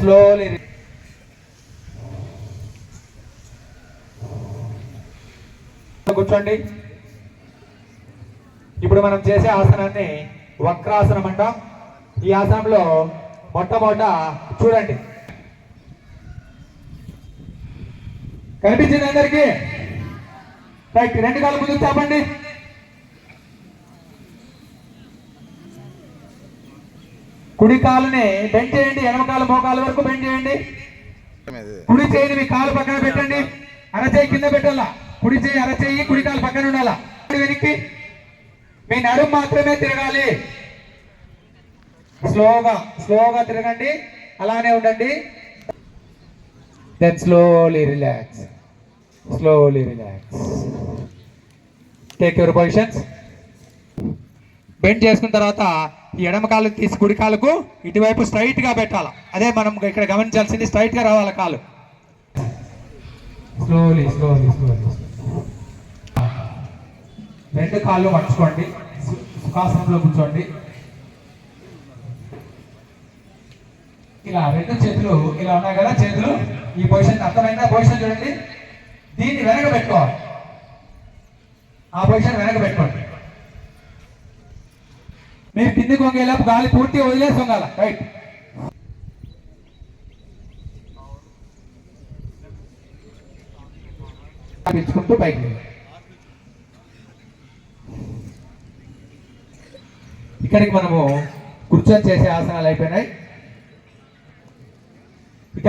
Slowly కూర్చోండి. ఇప్పుడు మనం చేసే ఆసనాన్ని వక్రాసనం అంటాం. ఈ ఆసనంలో మొట్టమొదట చూడండి. కనిపించింది అందరికి? రైట్ రెండు కాళ్ళు ముందుకు చాపండి కుడి కాలుని బెండ్ చేయండి ఎడమ కాలు మోకాలు వరకు బెండ్ చేయండి. కుడి చేయిని మీ కాలు పక్కన పెట్టండి. అరచేయి కింద పెట్టాలా? కుడి చేయి అరచేయి కుడి కాలు పక్కన ఉండాలా? వెనక్కి. మీ నడుము మాత్రమే తిరగాలి. స్లోగా స్లోగా తిరగండి. అలానే ఉండండి. Then slowly relax slowly relax take your positions bend చేసుకున్న తర్వాత ఎడమ కాలు తీసి కుడి కాలుకు ఇటువైపు స్ట్రైట్గా పెట్టాలి. అదే మనం ఇక్కడ గమనించాల్సింది స్ట్రైట్గా రావాలి కాలు. స్లోలీ స్లోలీ స్లోలీ రెండు కాళ్ళు మర్చుకోండి సుఖాసనంలో కూర్చోండి. ఇలా రెండు చేతులు ఇలా ఉన్నాయి కదా చేతులు. ఈ పొజిషన్ అర్థమైందా? పొజిషన్ చూడండి. దీన్ని వెనక పెట్టుకోవాలి. ఆ పొజిషన్ వెనక పెట్టుకోండి. మీరు కిందికి వంగేలోపు గాలి పూర్తిగా వదిలేసి వంగాల రైట్ పెంచుకుంటూ పైకి ఇక్కడికి మనము కూర్చొని చేసే ఆసనాలు అయిపోయినాయి. ఇక